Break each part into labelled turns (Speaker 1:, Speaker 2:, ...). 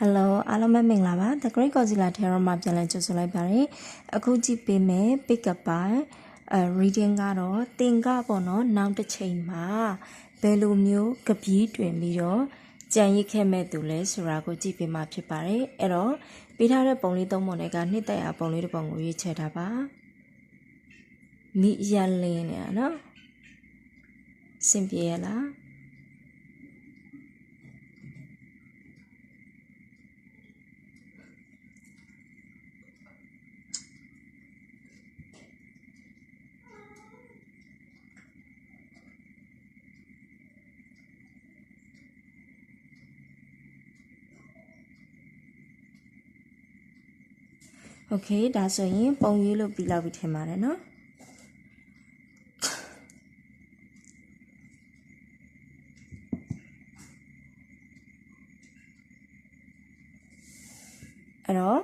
Speaker 1: Hello အားလုံးပဲမင်္ဂလာပါ The Great Godzilla Tarot မှာပြန်လည်ကြိုဆိုလိုက်ပါတယ်အခုကြည့်ပေးမယ် pick up ပါအဲ reading ကတော့တင်ကပေါ့နော်နောက်တစ်ချိန်မှာဘယ်လိုမျိုးကပီးတွင်ပြီးတော့ကြံရစ်ခဲ့မဲ့သူလဲဆိုတာကိုကြည့်ပေးမှာဖြစ်ပါတယ်အဲ့တော့ပေးထားတဲ့ပုံလေးသုံးပုံတွေကနှစ်သက်ရပုံလေးတစ်ပုံကိုရွေးချယ်ထားပါမိရလင်းနေတာနော်စင်ပြေရလား โอเคဒါဆိုရင်ပုံရွေးလို့ပြီးလောက်ပြီထင်ပါတယ်เนาะအဲ့တော့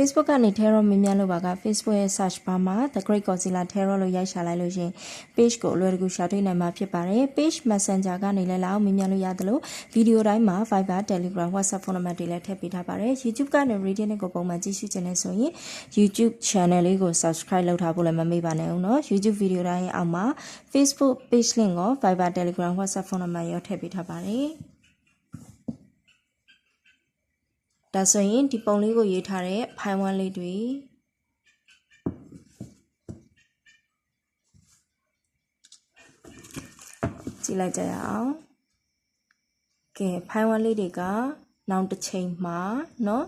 Speaker 1: Facebook ကနေ Terror မင်းများလို့ပါက Facebook ရဲ့ search bar မှာ The Great Godzilla Terror လို့ရိုက်ရှာလိုက်လို့ရှင် page ကိုအလွယ်တကူရှာတွေ့နိုင်မှာဖြစ်ပါတယ် page Messenger ကနေလည်းလာအောင်မင်းများလို့ရသလိုဗီဒီယိုတိုင်းမှာ Viber Telegram WhatsApp ဖုန်းနံပါတ်တွေလည်းထည့်ပေးထားပါတယ် YouTube ကနေ Radio နဲ့ကိုပုံမှန်ကြည့်ရှုခြင်းနဲ့ဆိုရင် YouTube channel လေးကို subscribe လုပ်ထားဖို့လည်းမမေ့ပါနဲ့ဦးနော် YouTube ဗီဒီယိုတိုင်းအောက်မှာ Facebook page link ကို Viber Telegram WhatsApp ဖုန်းနံပါတ်ရောထည့်ပေးထားပါတယ် ဒါဆိုရင်ဒီပုံလေးကိုရေးထားတဲ့ဖိုင်ဝမ်လေးတွေကြည့်လိုက်ကြရအောင်ကဲဖိုင်ဝမ်လေးတွေကနောက်တစ်ချိန်မှာเนาะ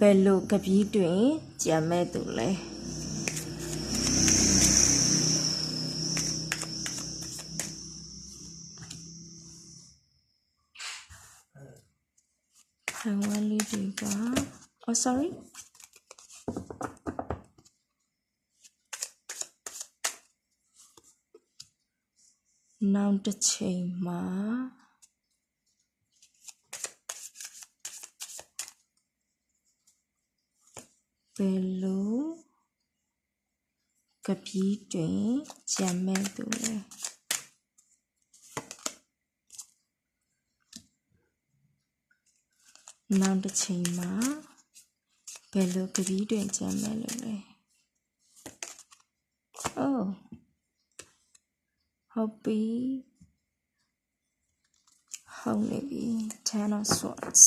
Speaker 1: ဘယ်လိုကပီးတွင်ကြံမဲ့သူလဲ sorry နောက်တစ်ချိန်မှာဘယ်လိုကပီးတွင်ကြံမဲ့သူလဲနောက်တစ်ချိန်မှာ ဘယ်လိုကပီးတွင်ကြံမဲ့လို့လဲ oh ဟုတ်ပြီဟုတ်နေပြီ ten of swords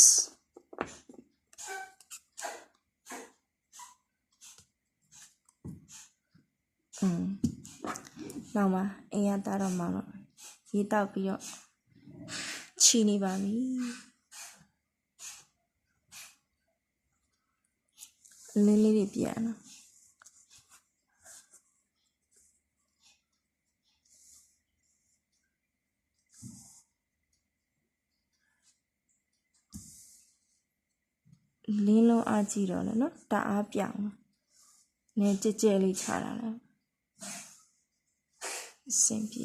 Speaker 1: อืมနောက်မှာအင်ရတာတော့မှာတော့ရေတောက်ပြီးတော့ချီနေပါပြီ လင်းလေးတွေပြန်တော့လင်းလုံးအားကြည့်တော့လေနော်တအားပြောင်းနေကြဲကြဲလေးချတာလေအဆင်ပြေ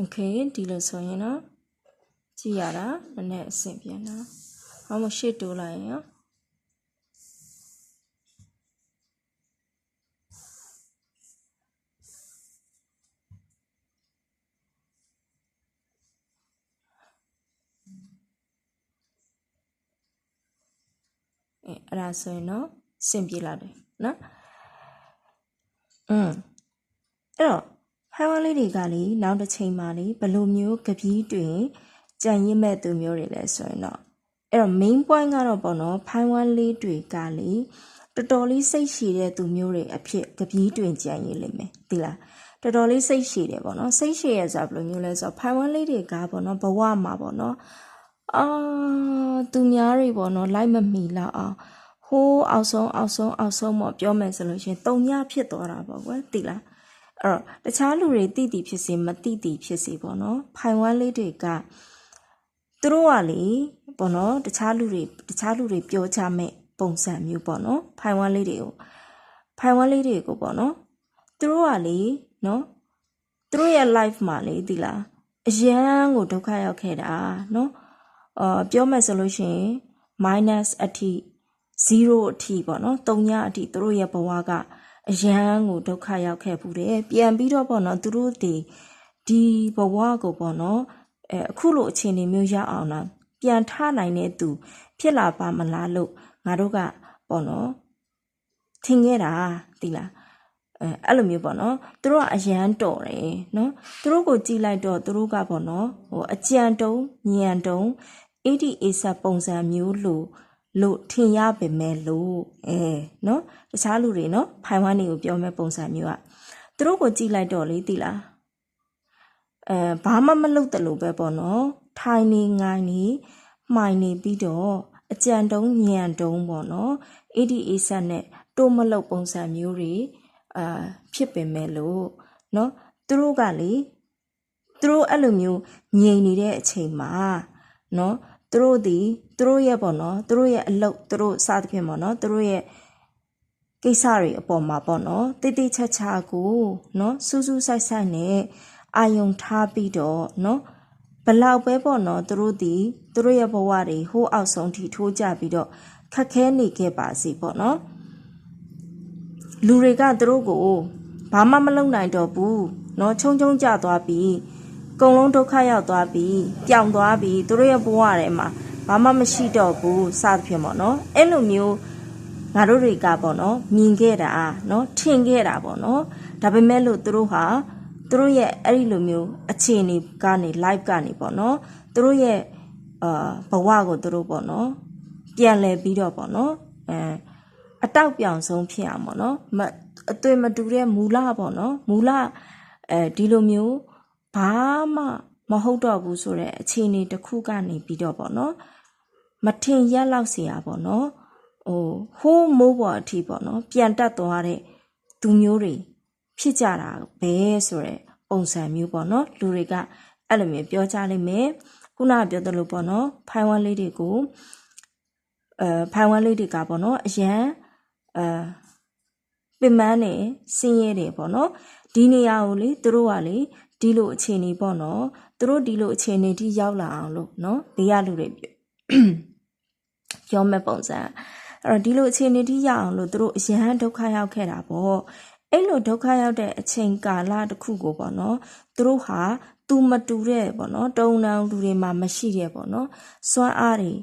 Speaker 1: โอเคဒီလိုဆိုရင်တော့ကြည့်ရတာနည်းနည်းအဆင်ပြေနော်ဟောမရှေ့တိုးလိုက်ရင်နော် အဲအဲ့ဒါဆိုရင်တော့စင်ပြေလာတယ်နော်อืมအဲ့တော့ ဖိုင်ဝမ်လေးတွေကလေနောက်တစ်ချိန်မှလေဘယ်လိုမျိုးကပီးတွင်ကြံရစ်မဲ့သူမျိုးတွေလဲဆိုရင်တော့အဲ့တော့ main point ကတော့ပေါ့နော်ဖိုင်ဝမ်လေးတွေကလေတော်တော်လေးစိတ်ရှည်တဲ့သူမျိုးတွေအဖြစ်ကပီးတွင်ကြံရစ်လိမ့်မယ်သိလားတော်တော်လေးစိတ်ရှည်တယ်ပေါ့နော်စိတ်ရှည်ရဆိုတာဘယ်လိုမျိုးလဲဆိုတော့ဖိုင်ဝမ်လေးတွေကပေါ့နော်ဘဝမှာပေါ့နော်အာသူများတွေပေါ့နော်လိုက်မမီလောက်အောင်ဟိုးအောက်ဆုံးအောက်ဆုံးအောက်ဆုံးပေါ့ပြောမယ်ဆိုလို့ရှရင်တုံညဖြစ်သွားတာပေါ့ကွယ်သိလား အဲ့တော့တခြားလူတွေတိတိဖြစ်စေမတိတိဖြစ်စေပေါ့နော်ဖိုင်ဝမ်လေးတွေကသူတို့ကလေပေါ့နော်တခြားလူတွေတခြားလူတွေပြောချမဲ့ပုံစံမျိုးပေါ့နော်ဖိုင်ဝမ်လေးတွေကိုဖိုင်ဝမ်လေးတွေကိုပေါ့နော်သူတို့ကလေနော်သူတို့ရဲ့ life မှာလေသိလားအရန်ကိုဒုက္ခရောက်ခဲ့တာနော်အာပြောမယ်ဆိုလို့ရှိရင် minus အထိ0အထိပေါ့နော်3ညအထိသူတို့ရဲ့ဘဝက အရန်ကိုဒုက္ခရောက်ခဲ့ဘူးတယ်ပြန်ပြီးတော့ပေါ့နော်သူတို့ဒီဒီဘဝကိုပေါ့နော်အဲအခုလိုအခြေအနေမျိုးရအောင်လားပြန်ထနိုင်တဲ့သူ ဖြစ်လာပါမလားလို့ငါတို့ကပေါ့နော်ထင်ခဲ့တာတိလားအဲအဲ့လိုမျိုးပေါ့နော်သူတို့ကအရန်တော်တယ်နော်သူတို့ကိုကြည်လိုက်တော့သူတို့ကပေါ့နော်ဟိုအကြံတုံညံတုံ ADA ဆက်ပုံစံမျိုးလို့ လို့ထင်ရပေမဲ့လို့အဲနော်တခြားလူတွေနော်ဖိုင်ဝမ်းတွေကိုပြောမဲ့ပုံစံမျိုးอ่ะသူတို့ကိုကြည့်လိုက်တော့လေသိလားအဲဘာမှမလုပ်တလို့ပဲပေါ့နော်ထိုင်နေငိုင်းနေမှိုင်နေပြီးတော့အကြံတုံးညံတုံးပေါ့နော် ADA ဆက်နဲ့တိုးမလုပ်ပုံစံမျိုးတွေအာဖြစ်ပင်မဲ့လို့နော်သူတို့ကလေသူတို့အဲ့လိုမျိုးငြိမ်နေတဲ့အချိန်မှာနော်သူတို့ဒီ သူတို့ရဲ့ပေါ့နော်သူတို့ရဲ့အလုပ်သူတို့စသဖြင့်ပေါ့နော်သူတို့ရဲ့ကိစ္စတွေအပေါ်မှာပေါ့နော်တိတိချာချာကိုနော်စူးစူးဆိုင်ဆိုင်နဲ့အာယုံထားပြီးတော့နော်ဘလောက်ပဲပေါ့နော်သူတို့ဒီသူတို့ရဲ့ဘဝတွေဟိုးအောက်ဆုံးထိထိုးကြပြီးတော့ခက်ခဲနေခဲ့ပါစေပေါ့နော်လူတွေကသူတို့ကိုဘာမှမလုပ်နိုင်တော့ဘူးနော်ချုံချုံကြသွားပြီးအကုန်လုံးဒုက္ခရောက်သွားပြီးပြောင်သွားပြီးသူတို့ရဲ့ဘဝထဲမှာ ဘာမှမရှိတော့ဘူးစသဖြင့်ပေါ့နော်အဲ့လိုမျိုးငါတို့တွေကပေါ့နော်မြင်ခဲ့တာနော်ထင်ခဲ့တာပေါ့နော်ဒါပေမဲ့လို့သူတို့ဟာသူတို့ရဲ့အဲ့ဒီလိုမျိုးအခြေအနေကနေ live ကနေပေါ့နော်သူတို့ရဲ့အာဘဝကိုသူတို့ပေါ့နော်ပြန်လဲပြီးတော့ပေါ့နော်အဲအတောက်ပြောင်ဆုံးဖြစ်အောင်ပေါ့နော်မအသွင်မတူတဲ့မူလပေါ့နော်မူလအဲဒီလိုမျိုးဘာမှ မဟုတ်တော့ဘူးဆိုတဲ့အခြေအနေတစ်ခုကနေပြီးတော့ပေါ့နော်မထင်ရက်လောက်เสียပေါ့နော်ဟိုဟိုးမိုးပေါ်အထိပေါ့နော်ပြန်တက်သွားတဲ့သူမျိုးတွေဖြစ်ကြတာပဲဆိုတဲ့ပုံစံမျိုးပေါ့နော်လူတွေကအဲ့လိုမျိုးပြောကြလိမ့်မယ်ခုနကပြောသလိုပေါ့နော်ဖိုင်ဝမ်လေးတွေကိုအဲဖိုင်ဝမ်လေးတွေကပေါ့နော်အရန်အဲပင်မန်းနေစင်းရဲတယ်ပေါ့နော်ဒီနေရာကိုလေသူတို့ကလေဒီလိုအခြေအနေပေါ့နော် သူတို့ဒီလိုအခြေအနေထိရောက်လာအောင်လို့နော်ဘေးရလူတွေပြောမဲ့ပုံစံအဲ့တော့ဒီလိုအခြေအနေထိရောက်အောင်လို့သူတို့အရန်ဒုက္ခရောက်ခဲ့တာပေါ့အဲ့လိုဒုက္ခရောက်တဲ့အချိန်ကာလတစ်ခုကိုပေါ့နော်သူတို့ဟာသူမတူတဲ့ပေါ့နော်တုံတောင်လူတွေမှာမရှိတဲ့ပေါ့နော်စွမ်းအားတွေ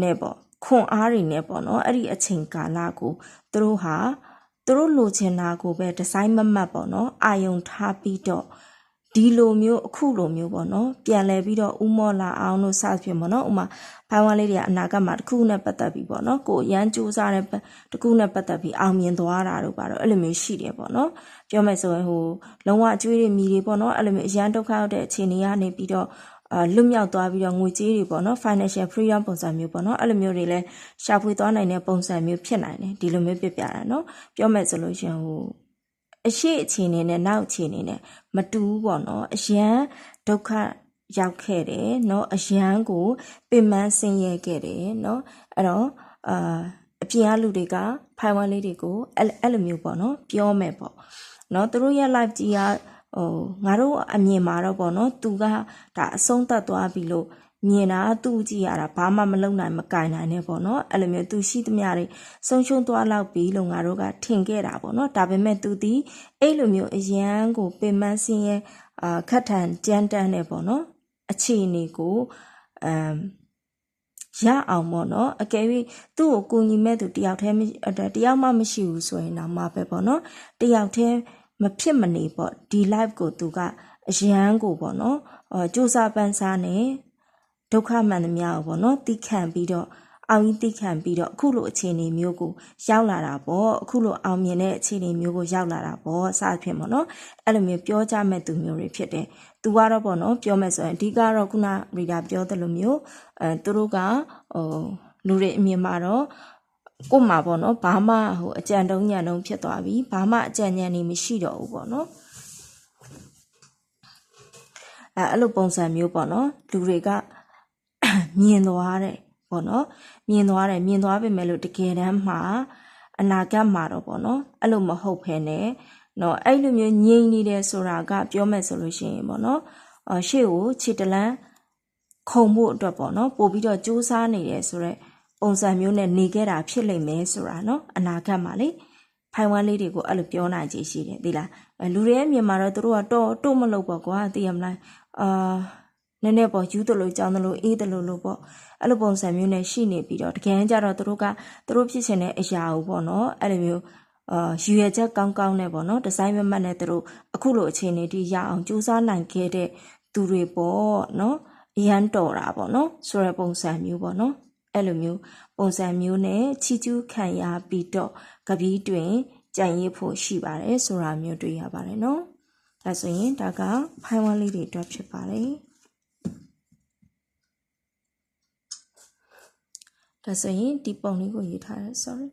Speaker 1: နဲ့ပေါ့ခွန်အားတွေနဲ့ပေါ့နော်အဲ့ဒီအချိန်ကာလကိုသူတို့ဟာသူတို့လိုချင်တာကိုပဲဒီဇိုင်းမမတ်ပေါ့နော်အာယုံထားပြီးတော့ ဒီလိုမျိုးအခုလိုမျိုးပေါ့နော်ပြန်လဲပြီးတော့ဥမော့လာအောင်လို့စသဖြင့်ပေါ့နော်ဥမာဘိုင်ဝမ်လေးတွေကအနာဂတ်မှာတစ်ခုနဲ့ပတ်သက်ပြီးပေါ့နော်ကိုရန်စူးစားတဲ့တစ်ခုနဲ့ပတ်သက်ပြီးအောင်မြင်သွားတာတို့ပါတော့အဲ့လိုမျိုးရှိတယ်ပေါ့နော်ပြောမယ်ဆိုရင်ဟိုလုံးဝအကျွေးတွေမြည်တွေပေါ့နော်အဲ့လိုမျိုးအရန်ဒုက္ခရောက်တဲ့အခြေအနေကနေပြီးတော့အာလွတ်မြောက်သွားပြီးတော့ငွေကြေးတွေပေါ့နော် financial freedom ပုံစံမျိုးပေါ့နော်အဲ့လိုမျိုးတွေလဲရှာဖွေသွားနိုင်တဲ့ပုံစံမျိုးဖြစ်နိုင်တယ်ဒီလိုမျိုးပြပြတာနော်ပြောမယ်ဆိုလို့ရှင်ဟို အရှိအခြေအနေနဲ့နောက်အခြေအနေနဲ့မတူဘူးပေါ့နော်အရန်ဒုက္ခရောက်ခဲ့တယ်เนาะအရန်ကိုပင်ပန်းဆင်းရဲခဲ့တယ်เนาะအဲ့တော့အာအပြင်အလူတွေကဖိုင်ဝမ်လေးတွေကိုအဲ့အဲ့လိုမျိုးပေါ့နော်ပြောမယ်ပေါ့နော်သူတို့ရဲ့ live ကြီးကဟိုငါတို့အမြင်မှာတော့ပေါ့နော်သူကဒါအဆုံးသတ်သွားပြီလို့ မြင်တာသူ့ကြည့်ရတာဘာမှမလုပ်နိုင်မကင်နိုင်နဲ့ပေါ့နော်အဲ့လိုမျိုးသူရှိသမျှတွေဆုံးရှုံးသွားလောက်ပြီလို့ငါတို့ကထင်ခဲ့တာပေါ့နော်ဒါပေမဲ့သူဒီအဲ့လိုမျိုးအရန်ကိုပင်မဆင်းရဲအာခတ်ထန်ကြမ်းတမ်းနေပေါ့နော်အခြေအနေကိုအမ်ရအောင်ပေါ့နော်အကယ်၍သူ့ကိုကူညီမဲ့သူတယောက်တည်းတယောက်မှမရှိဘူးဆိုရင်တော့မှပဲပေါ့နော်တယောက်တည်းမဖြစ်မနေပေါ့ဒီ live ကိုသူကအရန်ကိုပေါ့နော်အဲစူးစမ်းပန်းစားနေ ဒုက္ခမှန်သမျှကိုပေါ့နော်တိခံပြီးတော့အောင်ကြီးတိခံပြီးတော့အခုလိုအခြေအနေမျိုးကိုရောက်လာတာပေါ့အခုလိုအောင်မြင်တဲ့အခြေအနေမျိုးကိုရောက်လာတာပေါ့စသဖြင့်ပေါ့နော်အဲ့လိုမျိုးပြောကြမဲ့သူမျိုးတွေဖြစ်တယ်သူကတော့ပေါ့နော်ပြောမဲ့ဆိုရင်အဓိကတော့ခုနရီဒါပြောသလိုမျိုးအဲသူတို့ကဟိုလူတွေအမြင်မှာတော့ကို့မှာပေါ့နော်ဘာမှဟိုအကြံတုံးညံတုံးဖြစ်သွားပြီဘာမှအကြံဉာဏ်နေမရှိတော့ဘူးပေါ့နော်အဲအဲ့လိုပုံစံမျိုးပေါ့နော်လူတွေက မြင်သွားတယ်ပေါ့နော်မြင်သွားတယ်မြင်သွားပေမဲ့လို့တကယ်တမ်းမှာအနာဂတ်မှာတော့ပေါ့နော်အဲ့လိုမဟုတ်ဖ ೇನೆ နော်အဲ့လိုမျိုးငြိမ်နေတယ်ဆိုတာကပြောမယ်ဆိုလို့ရှိရင်ပေါ့နော်အရှေ့ကိုခြေတလန်းခုံဖို့အတွက်ပေါ့နော်ပို့ပြီးတော့စူးစမ်းနေတယ်ဆိုတော့ပုံစံမျိုးနဲ့နေခဲ့တာဖြစ်လိမ့်မယ်ဆိုတာနော်အနာဂတ်မှာလေဖိုင်ဝမ်လေးတွေကိုအဲ့လိုပြောနိုင်ခြေရှိတယ်သိလားအဲလူတွေရဲ့မြင်မှာတော့သူတို့ကတော့တော့မလို့ပေါ့ကွာသိရမလားအာ နည်းနည်းပေါ့ယူတယ်လို့ကြောင်းတယ်လို့အေးတယ်လို့လို့ပေါ့အဲ့လိုပုံစံမျိုးနဲ့ရှိနေပြီးတော့တကယ်ကြတော့သူတို့ကသူတို့ဖြစ်ချင်တဲ့အရာကိုပေါ့နော်အဲ့လိုမျိုးအာယူရချက်ကောင်းကောင်းနဲ့ပေါ့နော်ဒီဇိုင်းမမတ်နဲ့သူတို့အခုလိုအခြေအနေတိရအောင်ကြိုးစားနိုင်ခဲ့တဲ့သူတွေပေါ့နော်အရန်တော်တာပေါ့နော်ဆိုရပုံစံမျိုးပေါ့နော်အဲ့လိုမျိုးပုံစံမျိုးနဲ့ချီကျူးခံရပြီးတော့ကပီးတွင်ကြံရစ်ဖို့ရှိပါတယ်ဆိုတာမျိုးတွေ့ရပါတယ်နော်ဒါဆိုရင်ဒါကဖိုင်ဝမ်လေးတွေအတွက်ဖြစ်ပါတယ် ဒါဆိုရင်ဒီပုံလေးကိုရေးထားတယ် sorry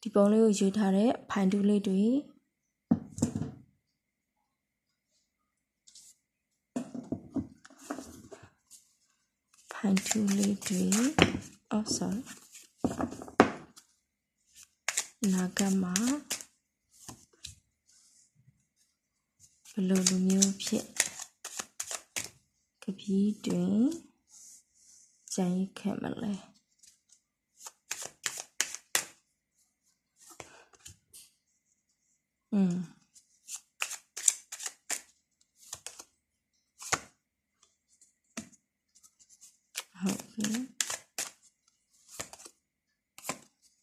Speaker 1: ဒီပုံလေးကိုရေးထားတဲ့ဖိုင်တူးလေးတွေဖိုင်တူးလေးတွေ oh sorry နာကမှာ ဘယ်လိုလူမျိုးဖြစ်ကပီးတွင်ကြံရစ်ခဲ့မလဲอืมဟုတ်ပြီ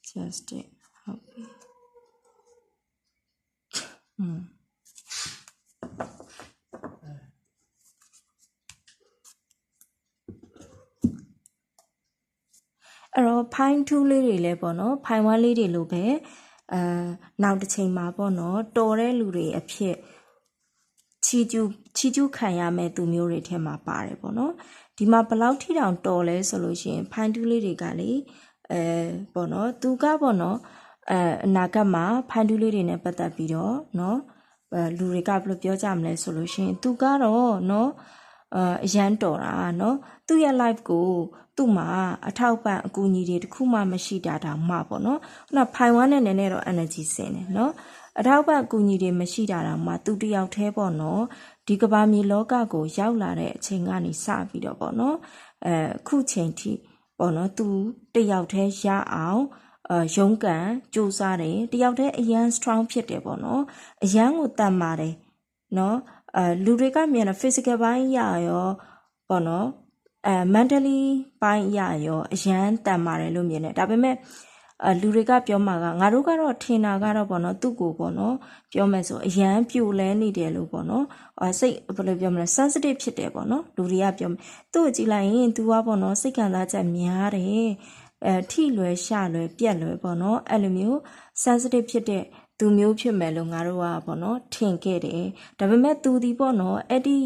Speaker 1: just it ဟုတ်ပြီ အဲ့တော့ဖိုင်းထူးလေးတွေလည်းပေါ့နော်ဖိုင်ဝမ်းလေးတွေလိုပဲအဲနောက်တစ်ချိန်မှာပေါ့နော်တော်တဲ့လူတွေအဖြစ်ချီကျူးချီကျူးခံရမဲ့သူမျိုးတွေထဲမှာပါတယ်ပေါ့နော်ဒီမှာဘလောက်ထိတောင်တော်လဲဆိုလို့ရှိရင်ဖိုင်းထူးလေးတွေကလေအဲပေါ့နော်သူကပေါ့နော်အဲအနာဂတ်မှာဖိုင်းထူးလေးတွေနဲ့ပတ်သက်ပြီးတော့နော်အဲလူတွေကဘယ်လိုပြောကြမလဲဆိုလို့ရှိရင်သူကတော့နော် အာအရန်တော်တာနော်သူ့ရဲ့ life ကိုသူ့မှာအထောက်ပံ့အကူအညီတွေတခုမှမရှိတာတောင်မှပေါ့နော်ခုနဖိုင်ဝမ်နဲ့နည်းနည်းတော့ energy စင်တယ်နော်အထောက်ပံ့အကူအညီတွေမရှိတာတောင်မှသူတယောက်တည်းပေါ့နော်ဒီကဘာမြေလောကကိုရောက်လာတဲ့အချိန်ကနေစပြီးတော့ပေါ့နော်အဲခုချိန်ထိပေါ့နော်သူတယောက်တည်းရအောင်အယုံကံစူးစားတယ်တယောက်တည်းအရန် strong ဖြစ်တယ်ပေါ့နော်အရန်ကိုတတ်ပါတယ်နော် အဲလူတွေကမြင်တဲ့ physical ဘိုင်းရရောပေါ့နော်အဲ mentally ဘိုင်းရရောအရန်တန်ပါတယ်လို့မြင်တယ်ဒါပေမဲ့အဲလူတွေကပြောမှာကငါတို့ကတော့ထင်တာကတော့ပေါ့နော်သူ့ကိုပေါ့နော်ပြောမယ်ဆိုအရန်ပြိုလဲနေတယ်လို့ပေါ့နော်အဲစိတ်ဘယ်လိုပြောမလဲ sensitive ဖြစ်တယ်ပေါ့နော်လူတွေကပြောမယ်သူ့ကိုကြည့်လိုက်ရင် तू ကပေါ့နော်စိတ်ခံစားချက်များတယ်အဲထိလွယ်ရှလွယ်ပြက်လွယ်ပေါ့နော်အဲ့လိုမျိုး sensitive ဖြစ်တဲ့ သူမျိုးဖြစ်မယ်လို့ငါတို့ကပေါ့နော်ထင်ခဲ့တယ်ဒါပေမဲ့သူဒီပေါ့နော်အဲ့ဒီ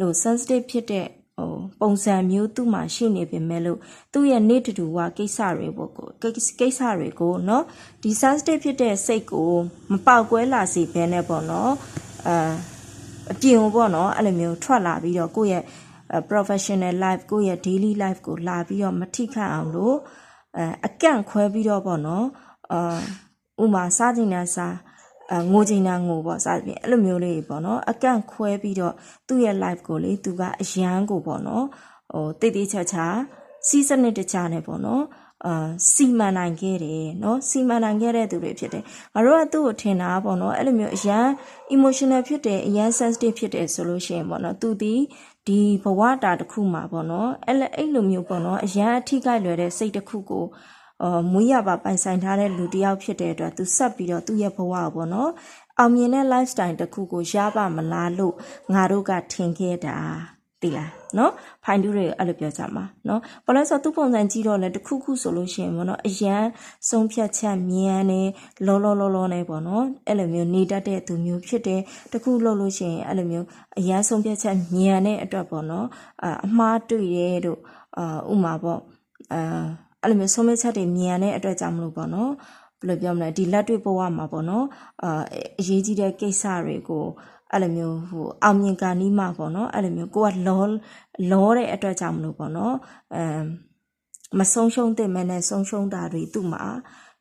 Speaker 1: လို sensitive ဖြစ်တဲ့ဟိုပုံစံမျိုးသူ့မှာရှိနေပေမဲ့လို့သူ့ရဲ့နေ့တူတူကကိစ္စတွေပေါ့ကိုကိစ္စတွေကိုเนาะဒီ sensitive ဖြစ်တဲ့စိတ်ကိုမပေါက်ကွဲလာစေဘဲနဲ့ပေါ့နော်အာအပြင်ကိုပေါ့နော်အဲ့လိုမျိုးထွက်လာပြီးတော့ကိုယ့်ရဲ့ professional life ကိုယ့်ရဲ့ daily life ကိုလာပြီးတော့မထိခတ်အောင်လို့အဲအကန့်ခွဲပြီးတော့ပေါ့နော်အာ ဥမာစားကျင်တဲ့စားအငိုချင်တာငိုပေါ့စသဖြင့်အဲ့လိုမျိုးလေးပေါ့နော်အကန့်ခွဲပြီးတော့သူ့ရဲ့ life ကိုလေသူကအရန်ကိုပေါ့နော်ဟိုတိတ်တိတ်ချာချာစီးစနစ်တခြားနဲ့ပေါ့နော်အာစီမံနိုင်ခဲ့တယ်เนาะစီမံနိုင်ခဲ့တဲ့သူတွေဖြစ်တယ်ငါတို့ကသူ့ကိုထင်တာပေါ့နော်အဲ့လိုမျိုးအရန် emotional ဖြစ်တယ်အရန် sensitive ဖြစ်တယ်ဆိုလို့ရှိရင်ပေါ့နော်သူဒီဒီဘဝတာတစ်ခုမှာပေါ့နော်အဲ့အဲ့လိုမျိုးပေါ့နော်အရန်အထိခိုက်လွယ်တဲ့စိတ်တစ်ခုကိုအော် မွေးရပါပိုင်ဆိုင်ထားတဲ့လူတစ်ယောက်ဖြစ်တဲ့အတွက်သူဆက်ပြီးတော့သူ့ရဲ့ဘဝကိုပေါ့နော်အောင်မြင်တဲ့ lifestyle တစ်ခုကိုရပါမလားလို့ငါတို့ကထင်ခဲ့တာသိလားနော်ဖိုင်တူးတွေအဲ့လိုပြောကြမှာနော်ဘာလို့ဆိုတော့သူ့ပုံစံကြည့်တော့လေတခုခုဆိုလို့ရှိရင်ပေါ့နော်အရန်ဆုံးဖြတ်ချက်မြန်နေလောလောလောလောနေပေါ့နော်အဲ့လိုမျိုးနေတတ်တဲ့သူမျိုးဖြစ်တယ်တခုလို့လို့ရှိရင်အဲ့လိုမျိုးအရန်ဆုံးဖြတ်ချက်မြန်တဲ့အတွက်ပေါ့နော်အမှားတွေ့တယ်တို့အာဥမာပေါ့အာ အဲ့လိုမျိုးဆုံးဖြတ်ချက်တွေမြန်တဲ့အတွက်ကြောင့်မလို့ပေါ့နော်ဘယ်လိုပြောမလဲဒီလက်တွေ့ဘဝမှာပေါ့နော်အာအရေးကြီးတဲ့ကိစ္စတွေကိုအဲ့လိုမျိုးဟိုအောင်မြင်ကာနီးမှာပေါ့နော်အဲ့လိုမျိုးကိုကလောလောတဲ့အတွက်ကြောင့်မလို့ပေါ့နော်အဲမဆုံးရှုံးတဲ့မနဲ့ဆုံးရှုံးတာတွေသူ့မှာ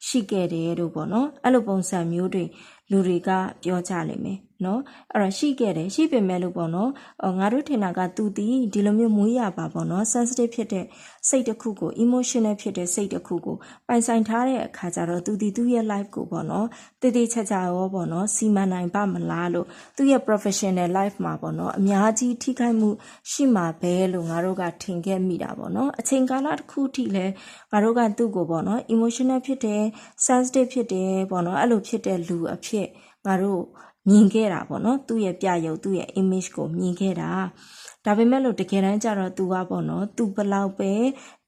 Speaker 1: ရှိခဲ့တယ်လို့ပေါ့နော်အဲ့လိုပုံစံမျိုးတွေလူတွေကပြောကြလိမ့်မယ် နော်အဲ့တော့ရှိခဲ့တယ်ရှိပေမဲ့လို့ပေါ့နော်အော်ငါတို့ထင်တာကသူဒီဒီလိုမျိုးမွေးရပါပေါ့နော် sensitive ဖြစ်တဲ့စိတ်တစ်ခုကို emotional ဖြစ်တဲ့စိတ်တစ်ခုကိုပိုင်ဆိုင်ထားတဲ့အခါကျတော့သူဒီသူ့ရဲ့ life ကိုပေါ့နော်တည်တည်ချာချာရောပေါ့နော်စီမံနိုင်ပါမလားလို့သူ့ရဲ့ professional life မှာပေါ့နော်အများကြီးထိခိုက်မှုရှိမှာပဲလို့ငါတို့ကထင်ခဲ့မိတာပေါ့နော်အချိန်ကာလတစ်ခုထိလဲငါတို့ကသူ့ကိုပေါ့နော် emotional ဖြစ်တယ် sensitive ဖြစ်တယ်ပေါ့နော်အဲ့လိုဖြစ်တဲ့လူအဖြစ်ငါတို့ မြင်ခဲ့တာပေါ့နော်သူ့ရဲ့ပြရုပ်သူ့ရဲ့ image ကိုမြင်ခဲ့တာဒါပေမဲ့လို့တကယ်တမ်းကျတော့သူကပေါ့နော်သူဘလောက်ပဲ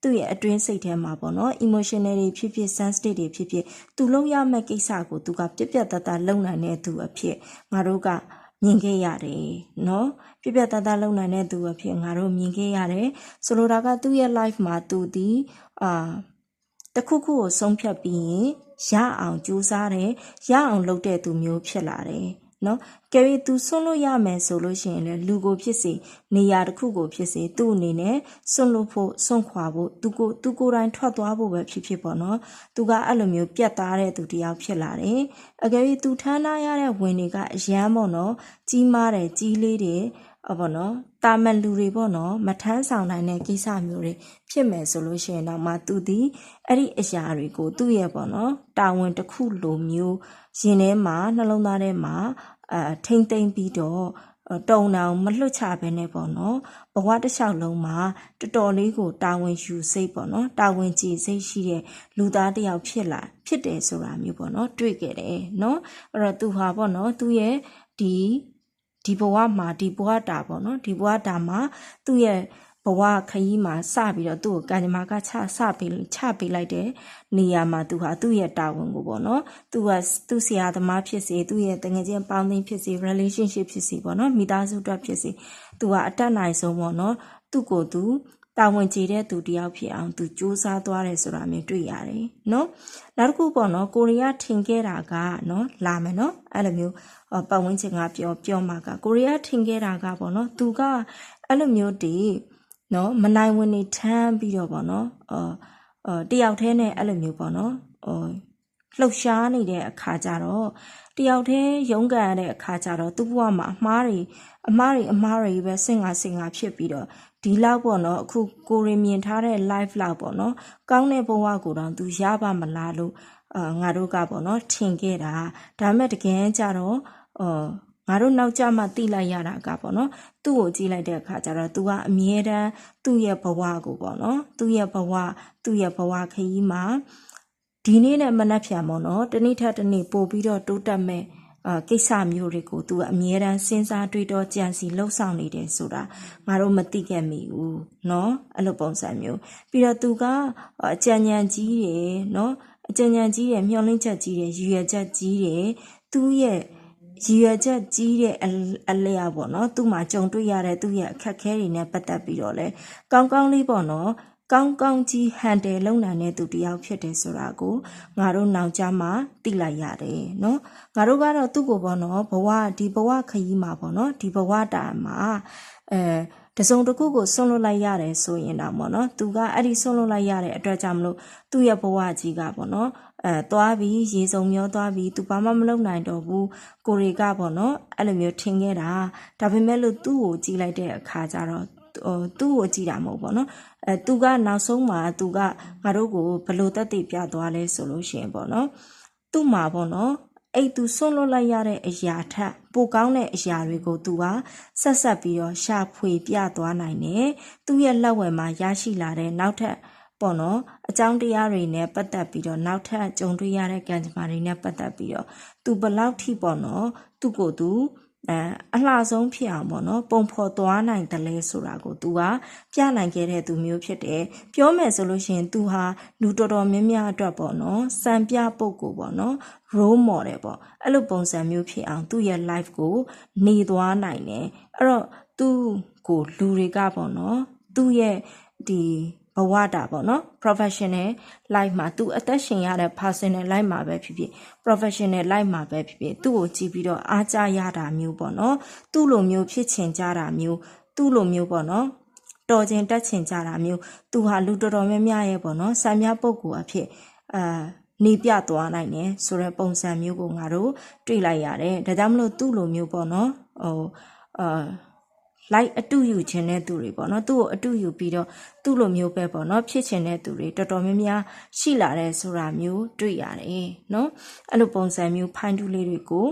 Speaker 1: သူ့ရဲ့အတွင်းစိတ်ထဲမှာပေါ့နော် emotional တွေဖြစ်ဖြစ် sensitive တွေဖြစ်ဖြစ်သူလုံးရမယ့်ကိစ္စကိုသူကပြက်ပြက်တတ်တတ်လုံနိုင်တဲ့သူအဖြစ်ငါတို့ကမြင်ခဲ့ရတယ်နော်ပြပြတသားလုံနိုင်တဲ့သူအဖြစ်ငါတို့မြင်ခဲ့ရတယ်ဆိုလိုတာကသူ့ရဲ့ life မှာသူဒီအာတခုခုကိုဆုံးဖြတ်ပြီးရင်ရအောင်ကြိုးစားတယ်ရအောင်လုပ်တဲ့သူမျိုးဖြစ်လာတယ် နော်ကယ်ရီသူဆွန့်လို့ရမယ်ဆိုလို့ရှိရင်လေလူကိုဖြစ်စေနေရာတစ်ခုကိုဖြစ်စေသူ့အနေနဲ့ဆွန့်လို့ဖို့ဆွန့်ခွာဖို့သူကိုသူကိုယ်တိုင်ထွက်သွားဖို့ပဲဖြစ်ဖြစ်ပေါ့နော်သူကအဲ့လိုမျိုးပြတ်သားတဲ့သူတစ်ယောက်ဖြစ်လာတယ်အကယ်၍သူထမ်းထားရတဲ့ဝင်တွေကအရန်ပေါ့နော်ကြီးမားတယ်ကြီးလေးတယ် အပေါ့နော်တာမန်လူတွေပေါ့နော်မထမ်းဆောင်နိုင်တဲ့ကိစ္စမျိုးတွေဖြစ်မယ်ဆိုလို့ရှိရင်တော့မှသူဒီအဲ့ဒီအရာတွေကိုသူ့ရဲ့ပေါ့နော်တာဝန်တစ်ခုလိုမျိုးရင်ထဲမှာနှလုံးသားထဲမှာအဲထိမ့်သိမ့်ပြီးတော့တုံတောင်မလွတ်ချဘဲနဲ့ပေါ့နော်ဘဝတစ်လျှောက်လုံးမှာတော်တော်လေးကိုတာဝန်ယူစိတ်ပေါ့နော်တာဝန်ကြည်စိတ်ရှိတဲ့လူသားတစ်ယောက်ဖြစ်လာဖြစ်တယ်ဆိုတာမျိုးပေါ့နော်တွေ့ခဲ့တယ်နော်အဲ့တော့သူဟာပေါ့နော်သူရဲ့ဒီ ဒီဘဝမှာဒီဘဝတာပေါ့နော်ဒီဘဝတာမှာသူ့ရဲ့ဘဝခရီးမှာစပြီးတော့သူ့ကိုကံကြမ္မာကချစပေးချပေးလိုက်တဲ့နေရာမှာသူဟာသူ့ရဲ့တာဝန်ကိုပေါ့နော်သူကသူ့ဆရာသမားဖြစ်စေသူ့ရဲ့တငယ်ချင်းပေါင်းသင်းဖြစ်စေ relationship ဖြစ်စေပေါ့နော်မိသားစုအတွက်ဖြစ်စေသူကအတက်နိုင်ဆုံးပေါ့နော်သူ့ကိုသူ တာဝန်ကျေတဲ့သူတယောက်ဖြစ်အောင်သူစူးစမ်းသွားတယ်ဆိုတာမျိုးတွေ့ရတယ်နော်နောက်တစ်ခုပေါ့နော်ကိုရီးယားထင်ခဲ့တာကနော်လာမယ်နော်အဲ့လိုမျိုးပတ်ဝန်းကျင်ကပြောပြောမှာကကိုရီးယားထင်ခဲ့တာကပေါ့နော်သူကအဲ့လိုမျိုးတည်နော်မနိုင်ဝင်နေထမ်းပြီးတော့ပေါ့နော်အော်အော်တယောက်တည်းနဲ့အဲ့လိုမျိုးပေါ့နော်အော်လှုပ်ရှားနေတဲ့အခါကျတော့တယောက်တည်းရုန်းကန်ရတဲ့အခါကျတော့သူ့ဘဝမှာအမားတွေအမားတွေအမားတွေပဲစင်ငါစင်ငါဖြစ်ပြီးတော့ ဒီလောက်ပေါ့နော်အခုကိုရီမြင်ထားတဲ့ live လောက်ပေါ့နော်ကောင်းတဲ့ဘဝကိုတော့သူရပါမလားလို့အာငါတို့ကပေါ့နော်ထင်ခဲ့တာဒါပေမဲ့တကယ်ကြတော့အော်ငါတို့နောက်ကျမှတိလိုက်ရတာကပေါ့နော်သူ့ကိုကြည့်လိုက်တဲ့အခါကျတော့ तू ကအမြဲတမ်းသူ့ရဲ့ဘဝကိုပေါ့နော်သူ့ရဲ့ဘဝသူ့ရဲ့ဘဝခရီးမှာဒီနေ့နဲ့မနှက်ဖြန်ပေါ့နော်တနေ့ထက်တနေ့ပို့ပြီးတော့တိုးတက်မဲ့အာ ကိစ္စမျိုးတွေကို तू အမြဲတမ်းစဉ်းစားတွေးတောကြံစီလှုပ်ဆောင်နေတယ်ဆိုတာငါတို့မသိခဲ့မိဘူးเนาะအဲ့လိုပုံစံမျိုးပြီးတော့ तू ကအကြံဉာဏ်ကြီးတယ်เนาะအကြံဉာဏ်ကြီးတယ်မျှော်လင့်ချက်ကြီးတယ်ရည်ရွယ်ချက်ကြီးတယ်သူ့ရဲ့ရည်ရွယ်ချက်ကြီးတဲ့အလျောက်ပေါ့နော်သူ့မှာကြုံတွေ့ရတဲ့သူ့ရဲ့အခက်အခဲတွေနဲ့ပတ်သက်ပြီးတော့လဲကောင်းကောင်းလေးပေါ့နော် ကောင်းကောင်းကြီးဟန်တယ်လုံနိုင်တဲ့သူတယောက်ဖြစ်တယ်ဆိုတာကိုငါတို့နောက်ကြမှာသိလိုက်ရတယ်နော်ငါတို့ကတော့သူ့ကိုပေါ့နော်ဘဝဒီဘဝခရီးမှာပေါ့နော်ဒီဘဝတာမှာအဲတစုံတစ်ခုကိုဆွန့်လွတ်လိုက်ရတယ်ဆိုရင်တော့ပေါ့နော်သူကအဲ့ဒီဆွန့်လွတ်လိုက်ရတဲ့အတွက်ကြောင့်မလို့သူ့ရဲ့ဘဝကြီးကပေါ့နော်အဲသွားပြီးရေစုံမျောသွားပြီးသူဘာမှမလုပ်နိုင်တော့ဘူးကိုရီကပေါ့နော်အဲ့လိုမျိုးထင်ခဲ့တာဒါပေမဲ့လို့သူ့ကိုကြည့်လိုက်တဲ့အခါကျတော့ သူ့ကိုကြည့်တာမဟုတ်ပေါ့နော်အဲသူကနောက်ဆုံးမှာသူကငါတို့ကိုဘလို့တက်တည်ပြသွားလဲဆိုလို့ရှိရင်ပေါ့နော်သူ့မှာပေါ့နော်အဲ့သူဆွန့်လွတ်လိုက်ရတဲ့အရာထက်ပိုကောင်းတဲ့အရာတွေကိုသူကဆက်ဆက်ပြီးတော့ရှာဖွေပြသွားနိုင်တယ်သူ့ရဲ့လက်ဝယ်မှာရရှိလာတဲ့နောက်ထပ်ပေါ့နော်အကြောင်းတရားတွေနဲ့ပတ်သက်ပြီးတော့နောက်ထပ်ကြုံတွေ့ရတဲ့ကံကြမ္မာတွေနဲ့ပတ်သက်ပြီးတော့သူဘလောက်ထိပေါ့နော်သူ့ကိုသူ အဲအလှဆုံးဖြစ်အောင်ပေါ့နော်ပုံဖော်သွားနိုင်တယ်လဲဆိုတာကို तू ကပြနိုင်ခဲ့တဲ့သူမျိုးဖြစ်တယ်ပြောမယ်ဆိုလို့ရှိရင် तू ဟာလူတော်တော်များများအတွက်ပေါ့နော်စံပြပုဂ္ဂိုလ်ပေါ့နော် role model ပေါ့အဲ့လိုပုံစံမျိုးဖြစ်အောင်သူ့ရဲ့ life ကိုနေသွားနိုင်တယ်အဲ့တော့သူ့ကိုလူတွေကပေါ့နော်သူ့ရဲ့ဒီ ဘဝတာပေါ့နော် professional life မှာသူအသက်ရှင်ရတဲ့ personal life မှာပဲဖြစ်ဖြစ် professional life မှာပဲဖြစ်ဖြစ်သူ့ကိုကြည့်ပြီးတော့အားကြရတာမျိုးပေါ့နော်သူ့လိုမျိုးဖြစ်ချင်ကြတာမျိုးသူ့လိုမျိုးပေါ့နော်တော်ကျင်တက်ချင်ကြတာမျိုးသူဟာလူတော်တော်များများရဲ့ပေါ့နော်ဆံမြပုဂ္ဂိုလ်အဖြစ်အာနေပြသွားနိုင်တယ်ဆိုတဲ့ပုံစံမျိုးကိုငါတို့တွေ့လိုက်ရတယ်ဒါကြောင့်မလို့သူ့လိုမျိုးပေါ့နော်ဟိုအာ လိုက်အတူယူခြင်းတဲ့သူတွေပေါ့နော်သူ့ကိုအတူယူပြီးတော့သူ့လိုမျိုးပဲပေါ့နော်ဖြစ်ခြင်းတဲ့သူတွေတော်တော်များများရှိလာတဲ့ဆိုတာမျိုးတွေ့ရတယ်နော်အဲ့လိုပုံစံမျိုးဖိုင်းတူးလေးတွေကို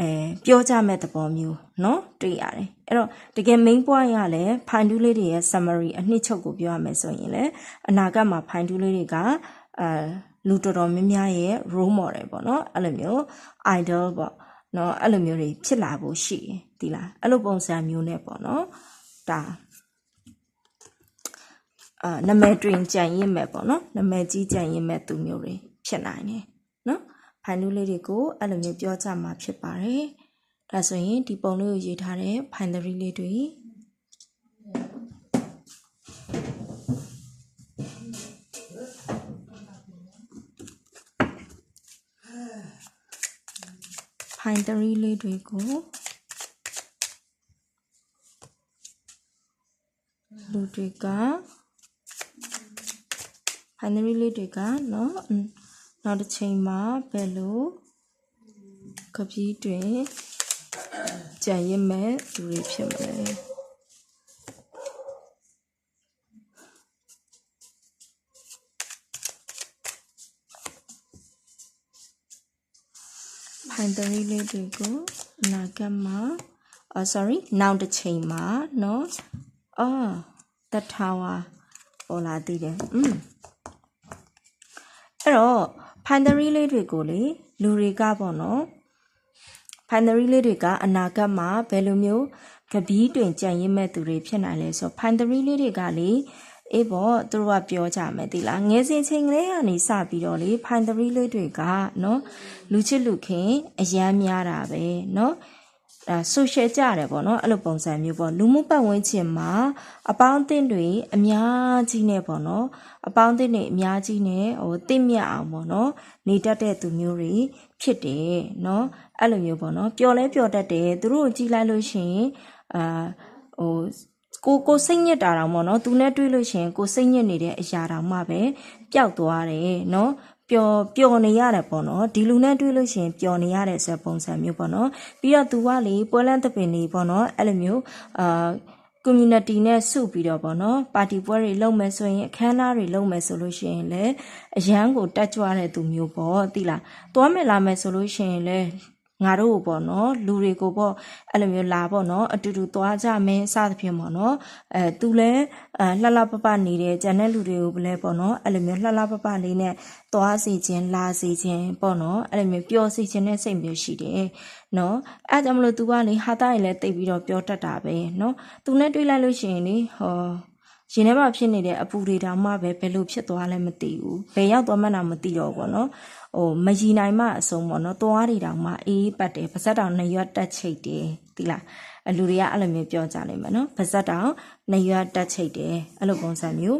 Speaker 1: အဲပြောကြမဲ့သဘောမျိုးเนาะတွေ့ရတယ်အဲ့တော့တကယ် main point ရလဲဖိုင်တူးလေးတွေရဲ့ summary အနှစ်ချုပ်ကိုပြောရမယ်ဆိုရင်လေအနာဂတ်မှာဖိုင်တူးလေးတွေကအဲလူတော်တော်များများရဲ့ role model ပေါ့เนาะအဲ့လိုမျိုး idol ပေါ့เนาะအဲ့လိုမျိုးတွေဖြစ်လာဖို့ရှိတယ် ဒီလားအဲ့လိုပုံစံမျိုးနဲ့ပေါ့နော်ဒါအာနမဲတွင်ကြံရင်မဲ့ပေါ့နော်နမဲကြီးကြံရင်မဲ့သူမျိုးတွေဖြစ်နိုင်တယ်နော်ဖန်နူးလေးတွေကိုအဲ့လိုမျိုးပြောကြမှာဖြစ်ပါတယ်ဒါဆိုရင်ဒီပုံလေးကိုရေးထားတဲ့ဖန်သရီလေးတွေဖိုင်တရီလေးတွေကို လူတွေကဖိုင်သရီလေးတွေကနော်အင်းနောက်တစ်ချိန်မှာဘယ်လိုကပီးတွင်ကြံရစ်မဲ့သူတွေဖြစ်မလဲဖိုင်တရီလေးတွေကိုအနာဂတ်မှာအော် sorry နောက်တစ်ချိန်မှာเนาะအော် the tower ပေါ်လာသေးတယ်อืมအဲ့တော့ဖိုင်တရီလေးတွေကိုလေလူတွေကပေါ့နော်ဖိုင်တရီလေးတွေကအနာဂတ်မှာဘယ်လိုမျိုးကပီးတွင်ကြံရစ်မဲ့သူတွေဖြစ်နိုင်လဲဆိုဖိုင်တရီလေးတွေကလေအေးပေါ့သူတို့ကပြောကြမယ်ဒီလားငယ်စဉ်ချိန်ကလေးကနေစပြီးတော့လေဖိုင်တရီလေးတွေကနော်လူချစ်လူခင်အယမ်းများတာပဲနော် အဲ social ကြတယ်ပေါ့နော်အဲ့လိုပုံစံမျိုးပေါ့လူမှုပတ်ဝန်းကျင်မှာအပေါင်းအသင်းတွေအများကြီးနဲ့ပေါ့နော်အပေါင်းအသင်းတွေအများကြီးနဲ့ဟိုတင့်မြတ်အောင်ပေါ့နော်နေတတ်တဲ့သူမျိုးတွေဖြစ်တယ်နော်အဲ့လိုမျိုးပေါ့နော်ပျော်လဲပျော်တတ်တယ်သူတို့ကိုကြည်လိုက်လို့ရှိရင်အာဟိုကိုကိုစိတ်ညစ်တာတောင်ပေါ့နော်သူနဲ့တွေ့လို့ရှိရင်ကိုစိတ်ညစ်နေတဲ့အရာတောင်မှပဲပျောက်သွားတယ်နော် ပျော်ပျော်နေရတယ်ပေါ့နော်ဒီလူနဲ့တွေ့လို့ရှိရင်ပျော်နေရတဲ့ဆိုပုံစံမျိုးပေါ့နော်ပြီးတော့သူကလေပွဲလန်းသပင်နေပေါ့နော်အဲ့လိုမျိုးအာ community နဲ့စုပြီးတော့ပေါ့နော်ပါတီပွဲတွေလုပ်မယ်ဆိုရင်အခမ်းအနားတွေလုပ်မယ်ဆိုလို့ရှိရင်လည်းအရန်ကိုတက်ကြွတဲ့သူမျိုးပေါ့သိလားသွားမယ်လာမယ်ဆိုလို့ရှိရင်လည်း ငါတို့ကိုပေါ့နော်လူတွေကိုပေါ့အဲ့လိုမျိုးလာပေါ့နော်အတူတူသွားကြမယ်စသဖြင့်ပေါ့နော်အဲသူလည်းအဲလှလှပပနေတဲ့ဂျန်တဲ့လူတွေကိုလည်းပေါ့နော်အဲ့လိုမျိုးလှလှပပလေးနဲ့သွားစီခြင်းလာစီခြင်းပေါ့နော်အဲ့လိုမျိုးပျော်စီခြင်းနဲ့စိတ်မျိုးရှိတယ်နော်အဲ့ကြောင့်မလို့ तू ကလေဟာသားရင်လည်းတိတ်ပြီးတော့ပြောတတ်တာပဲနော် तू နဲ့တွေ့လိုက်လို့ရှိရင်လေဟော ရင်ထဲမှာဖြစ်နေတဲ့အပူတွေတောင်မှပဲဘယ်လိုဖြစ်သွားလဲမသိဘူးဘယ်ရောက်သွားမှန်းတော့မသိတော့ဘူးပေါ့နော်ဟိုမရီနိုင်မှအဆုံးပေါ့နော်သွားတွေတောင်မှအေးပတ်တယ်ပါဇက်တောင်နှစ်ရွက်တက်ချိတ်တယ်ဒီလားအလူတွေကအဲ့လိုမျိုးပြောကြလိမ့်မယ်နော်ပါဇက်တောင်နှစ်ရွက်တက်ချိတ်တယ်အဲ့လိုပုံစံမျိုး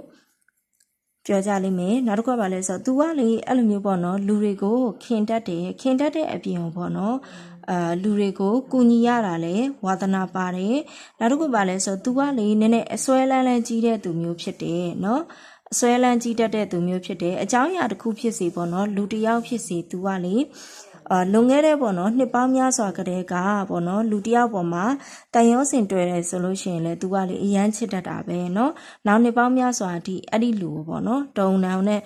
Speaker 1: ပြောကြလိမ့်မယ်နောက်တစ်ခုကဘာလဲဆိုတော့ तू ကလေအဲ့လိုမျိုးပေါ့နော်လူတွေကိုခင်တတ်တယ်ခင်တတ်တဲ့အပြင်ကိုပေါ့နော်အာလူတွေကိုကူညီရတာလဲဝါသနာပါတယ်နောက်တစ်ခုပါလဲဆိုတော့ तू ကလေနည်းနည်းအစွဲလန်းလန်းကြီးတဲ့သူမျိုးဖြစ်တယ်နော်အစွဲလန်းကြီးတတ်တဲ့သူမျိုးဖြစ်တယ်အကြောင်းအရာတစ်ခုဖြစ်စီပေါ့နော်လူတယောက်ဖြစ်စီ तू ကလေ အာလွန်ခဲ့တဲ့ပေါ့နော်နှစ်ပေါင်းများစွာကတည်းကပေါ့နော်လူတယောက်ပေါ်မှာတန်ရောစင်တွေ့တယ်ဆိုလို့ရှိရင်လေသူကလေအရန်ချစ်တတ်တာပဲเนาะနောက်နှစ်ပေါင်းများစွာဒီအဲ့ဒီလူကိုပေါ့နော်တုံနောင်နဲ့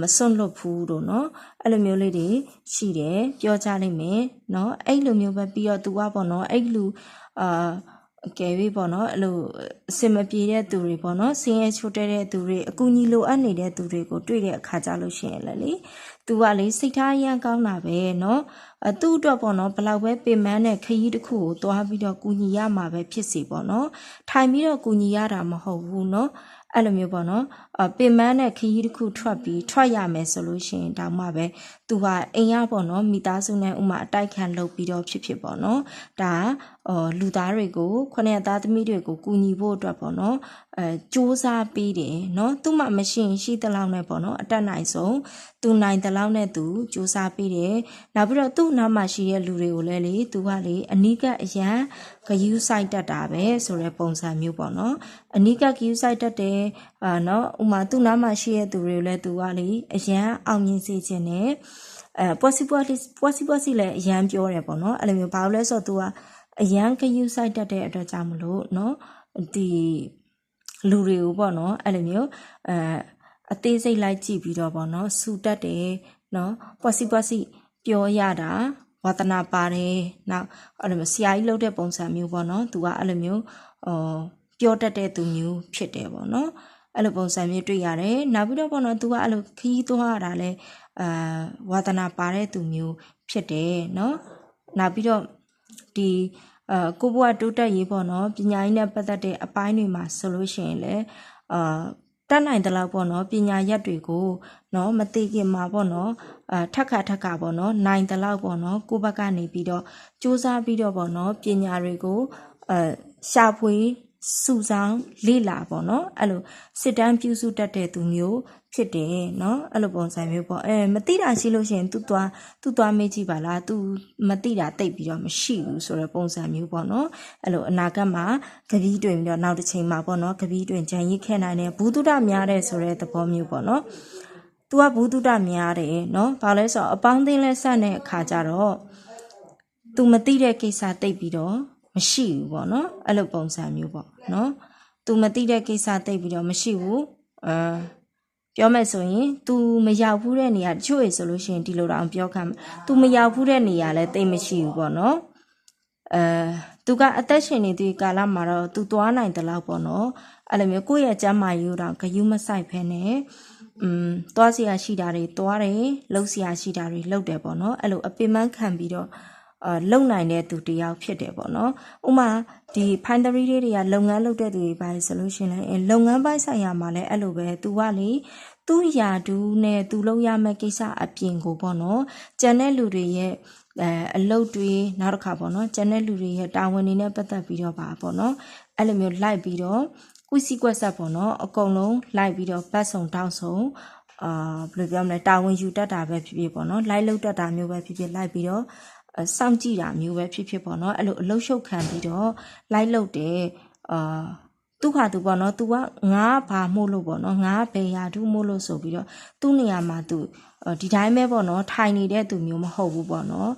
Speaker 1: မစွန့်လွတ်ဘူးတို့เนาะအဲ့လိုမျိုးလေးတွေရှိတယ်ပြောကြလိမ့်မယ်เนาะအဲ့လိုမျိုးပဲပြီးတော့သူကပေါ့နော်အဲ့လူအာအကယ်၍ပေါ့နော်အဲ့လိုအစင်မပြေတဲ့သူတွေပေါ့နော်ဆင်းရဲချိုးတဲ့သူတွေအကူအညီလိုအပ်နေတဲ့သူတွေကိုတွေ့တဲ့အခါကြလို့ရှိရင်လည်းလေ သူကလေစိတ်ထားရမ်းကောင်းတာပဲเนาะအသူ့အတွက်ပေါ့နော်ဘလောက်ပဲပင်ပန်းတဲ့ခရီးတစ်ခုကိုသွားပြီးတော့ကူညီရမှာပဲဖြစ်စီပေါ့နော်ထိုင်ပြီးတော့ကူညီရတာမဟုတ်ဘူးเนาะအဲ့လိုမျိုးပေါ့နော်အပင်မန်းတဲ့ခရီးတစ်ခုထွက်ပြီးထွက်ရမယ်ဆိုလို့ရှိရင်တောင်မှပဲ သူဟာအိမ်ရပေါ့နော်မိသားစုနဲ့ဥမာအတိုက်ခံလုပ်ပြီးတော့ဖြစ်ဖြစ်ပေါ့နော်ဒါအော်လူသားတွေကိုခொနဲ့သားသမီးတွေကိုကူညီဖို့အတွက်ပေါ့နော်အဲစူးစမ်းပေးတယ်နော်သူမှမရှိရင်ရှိသလောက်နဲ့ပေါ့နော်အတက်နိုင်ဆုံးသူနိုင်သလောက်နဲ့သူစူးစမ်းပေးတယ်နောက်ပြီးတော့သူ့နားမှာရှိတဲ့လူတွေကိုလည်းလေသူကလေအနီးကပ်အရန်ဂယူးဆိုင်တက်တာပဲဆိုတဲ့ပုံစံမျိုးပေါ့နော်အနီးကဂယူးဆိုင်တက်တယ်အာနော်ဥမာသူ့နားမှာရှိတဲ့သူတွေကိုလည်းသူကလေအရန်အောင်မြင်စေခြင်းနဲ့ အဲ possible possible လည်းအရန်ပြောတယ်ပေါ့နော်အဲ့လိုမျိုးဘာလို့လဲဆိုတော့ तू ကအရန်ဂယူးဆိုင်တက်တဲ့အတွက်ကြောင့်မလို့နော်ဒီလူတွေကိုပေါ့နော်အဲ့လိုမျိုးအဲအသေးစိတ်လိုက်ကြည့်ပြီးတော့ပေါ့နော်စူတက်တယ်နော်ပွက်စီပွက်စီပြောရတာဝါသနာပါတယ်နောက်အဲ့လိုမျိုးဆရာကြီးလုပ်တဲ့ပုံစံမျိုးပေါ့နော်သူကအဲ့လိုမျိုးအော်ပြောတတ်တဲ့သူမျိုးဖြစ်တယ်ပေါ့နော်အဲ့လိုပုံစံမျိုးတွေ့ရတယ်နောက်ပြီးတော့ပေါ့နော်သူကအဲ့လိုခီးသွားရတာလဲ အာဝါသနာပါတဲ့သူမျိုးဖြစ်တယ်နော်နောက်ပြီးတော့ဒီအာကိုဘွားတိုးတက်ရေးပေါ့နော်ပညာရေးနဲ့ပတ်သက်တဲ့အပိုင်းတွေမှာဆိုလို့ရှိရင်လည်းအာတတ်နိုင်တဲ့လောက်ပေါ့နော်ပညာရက်တွေကိုနော်မသိခင်မှာပေါ့နော်အာထက်ခါထက်ခါပေါ့နော်နိုင်တဲ့လောက်ပေါ့နော်ကိုဘက်ကနေပြီးတော့စူးစမ်းပြီးတော့ပေါ့နော်ပညာတွေကိုအာရှာဖွေစုဆောင်လေ့လာပေါ့နော်အဲ့လိုစစ်တမ်းပြုစုတတ်တဲ့သူမျိုး ဖြစ်တယ်เนาะအဲ့လိုပုံစံမျိုးပေါ့အဲမသိတာရှိလို့ရှိရင် तू သွား तू သွားမေးကြည့်ပါလား तू မသိတာတိတ်ပြီးတော့မရှိဘူးဆိုတော့ပုံစံမျိုးပေါ့เนาะအဲ့လိုအနာဂတ်မှာကပီးတွင်ပြီးတော့နောက်တစ်ချိန်မှာပေါ့เนาะကပီးတွင်ဂျန်ရိခဲ့နိုင်တဲ့ဘူးတုဒများတဲ့ဆိုတဲ့သဘောမျိုးပေါ့เนาะ तू ကဘူးတုဒများတယ်เนาะဘာလဲဆိုတော့အပေါင်းအသင်းလဲဆက်တဲ့အခါကျတော့ तू မသိတဲ့ကိစ္စတိတ်ပြီးတော့မရှိဘူးပေါ့เนาะအဲ့လိုပုံစံမျိုးပေါ့เนาะ तू မသိတဲ့ကိစ္စတိတ်ပြီးတော့မရှိဘူးအာ ပြောမယ်ဆိုရင် तू မရောက်ဘူးတဲ့နေရာတချို့ရေဆိုလို့ရှိရင်ဒီလိုတော့ပြောခံမယ် तू မရောက်ဘူးတဲ့နေရာလည်းတိတ်မရှိဘူးပေါ့နော်အဲ तू ကအသက်ရှင်နေတဲ့ကာလမှာတော့ तू သွားနိုင်တယ်လို့ပေါ့နော်အဲ့လိုမျိုးကိုယ့်ရဲ့ကျမ်းမာရေးတော့ဂယုမဆိုင်ဖဲနဲ့อืมသွားစရာရှိတာတွေသွားတယ်လှုပ်စရာရှိတာတွေလှုပ်တယ်ပေါ့နော်အဲ့လိုအပင်ပန်းခံပြီးတော့ အာလုံနိုင်တဲ့သူတယောက်ဖြစ်တယ်ပေါ့နော်။ဥမာဒီဖိုင်တရီတွေကလုပ်ငန်းလုပ်တဲ့သူတွေပါဆိုလို့ရှိရင်လည်းလုပ်ငန်းပိုင်းဆိုင်ရာမှာလည်းအဲ့လိုပဲသူကလေသူ့ယာဒူးနဲ့သူလုပ်ရမယ့်ကိစ္စအပြင်ကိုပေါ့နော်။ကျန်တဲ့လူတွေရဲ့အဲအလုပ်တွေနောက်တစ်ခါပေါ့နော်ကျန်တဲ့လူတွေရဲ့တာဝန်တွေနဲ့ပတ်သက်ပြီးတော့ပါပေါ့နော်။အဲ့လိုမျိုးလိုက်ပြီးတော့ကွီစီကွက်ဆက်ပေါ့နော်အကုန်လုံးလိုက်ပြီးတော့ပတ်စုံတောက်ဆုံအာဘယ်လိုပြောမလဲတာဝန်ယူတတ်တာပဲဖြစ်ဖြစ်ပေါ့နော်လိုက်လုပ်တတ်တာမျိုးပဲဖြစ်ဖြစ်လိုက်ပြီးတော့ စောင့်ကြည့်တာမျိုးပဲဖြစ်ဖြစ်ပေါ့နော်အဲ့လိုအလုရှုပ်ခံပြီးတော့လိုက်လုပ်တယ်အာသူ့ဟာသူပေါ့နော် तू ကငါဘာမို့လို့ပေါ့နော်ငါဘယ်ရာသူမို့လို့ဆိုပြီးတော့သူ့နေရာမှာ तू ဒီတိုင်းပဲပေါ့နော်ထိုင်နေတဲ့သူမျိုးမဟုတ်ဘူးပေါ့နော်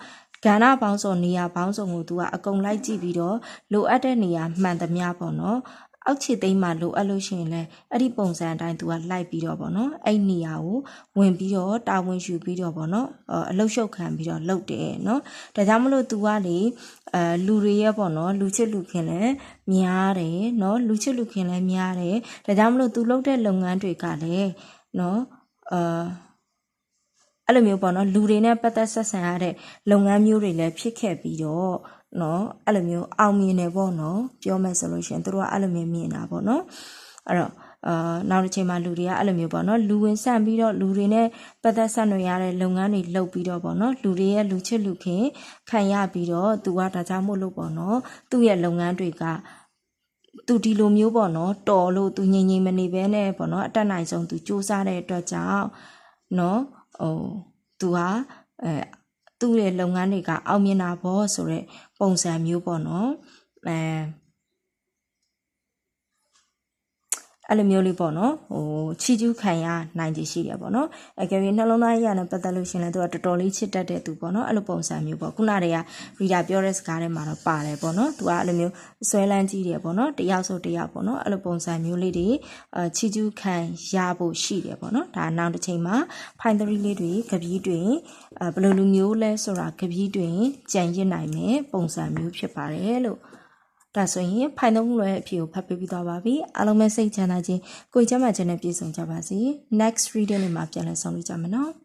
Speaker 1: ကဏ္ဍပေါင်းစုံနေရာပေါင်းစုံကို तू ကအကုန်လိုက်ကြည့်ပြီးတော့လိုအပ်တဲ့နေရာမှန်သမျှပေါ့နော် အောက်ခြေသိမ်းမှလိုအပ်လို့ရှိရင်လည်းအဲ့ဒီပုံစံအတိုင်းသူကလိုက်ပြီးတော့ဗောနော်အဲ့နေရာကိုဝင်ပြီးတော့တာဝန်ယူပြီးတော့ဗောနော်အလုတ်ရှုပ်ခံပြီးတော့လှုပ်တယ်နော်ဒါကြောင့်မလို့သူကလေအဲလူတွေရဲ့ဗောနော်လူချစ်လူခင်လည်းများတယ်နော်လူချစ်လူခင်လည်းများတယ်ဒါကြောင့်မလို့သူလှုပ်တဲ့လုပ်ငန်းတွေကလည်းနော်အာအဲ့လိုမျိုးပေါ့နော်လူတွေနဲ့ပတ်သက်ဆက်ဆံရတဲ့လုပ်ငန်းမျိုးတွေလည်းဖြစ်ခဲ့ပြီးတော့ နော်အဲ့လိုမျိုးအောင်မြင်တယ်ပေါ့နော်ပြောမယ်ဆိုလို့ရှိရင်တို့ကအဲ့လိုမျိုးမြင်တာပေါ့နော်အဲ့တော့အာနောက်တစ်ချိန်မှာလူတွေကအဲ့လိုမျိုးပေါ့နော်လူဝင်ဆန့်ပြီးတော့လူတွေနဲ့ပတ်သက်ဆက်နွယ်ရတဲ့လုပ်ငန်းတွေလုပ်ပြီးတော့ပေါ့နော်လူတွေရဲ့လူချစ်လူခင်ခံရပြီးတော့သူကဒါကြောင့်မို့လို့ပေါ့နော်သူ့ရဲ့လုပ်ငန်းတွေကသူဒီလိုမျိုးပေါ့နော်တော်လို့သူငြိမ်ငြိမ်မနေဘဲနဲ့ပေါ့နော်အတက်နိုင်ဆုံးသူစူးစမ်းတဲ့အတွက်ကြောင့်နော်ဟိုသူဟာအဲသူ့ရဲ့လုပ်ငန်းတွေကအောင်မြင်တာပေါ့ဆိုတော့ ပုံစံမျိုးပေါ့နော်အဲ အဲ့လိုမျိုးလေးပေါ့နော်ဟိုချီကျူးခံရနိုင်ခြေရှိတယ်ပေါ့နော်အကယ်၍နှလုံးသားရနဲ့ပတ်သက်လို့ရှင်လည်းသူကတော်တော်လေးချစ်တတ်တဲ့သူပေါ့နော်အဲ့လိုပုံစံမျိုးပေါ့ခုနတည်းကရီဒါပြောတဲ့စကားထဲမှာတော့ပါတယ်ပေါ့နော်သူကအဲ့လိုမျိုးဆွဲလန်းကြီးတယ်ပေါ့နော်တယောက်ဆိုတယောက်ပေါ့နော်အဲ့လိုပုံစံမျိုးလေးတွေအချီကျူးခံရဖို့ရှိတယ်ပေါ့နော်ဒါနောက်တစ်ချိန်မှာဖိုင်သရီလေးတွေကပီးတွင်အဲဘယ်လိုလူမျိုးလဲဆိုတာကပီးတွင်ကြံရစ်နိုင်မယ်ပုံစံမျိုးဖြစ်ပါတယ်လို့ ဒါဆိုရင်ဖိုင်သုံးခုရဲ့အဖြေကိုဖတ်ပေးပြီးသွားပါပြီအားလုံးပဲစိတ်ချမ်းသာခြင်းကိုယ်ကျမ်းမာခြင်းနဲ့ပြည့်စုံကြပါစေ next reading နဲ့မှာပြန်လည်ဆောင်ရွက်ကြမယ်နော်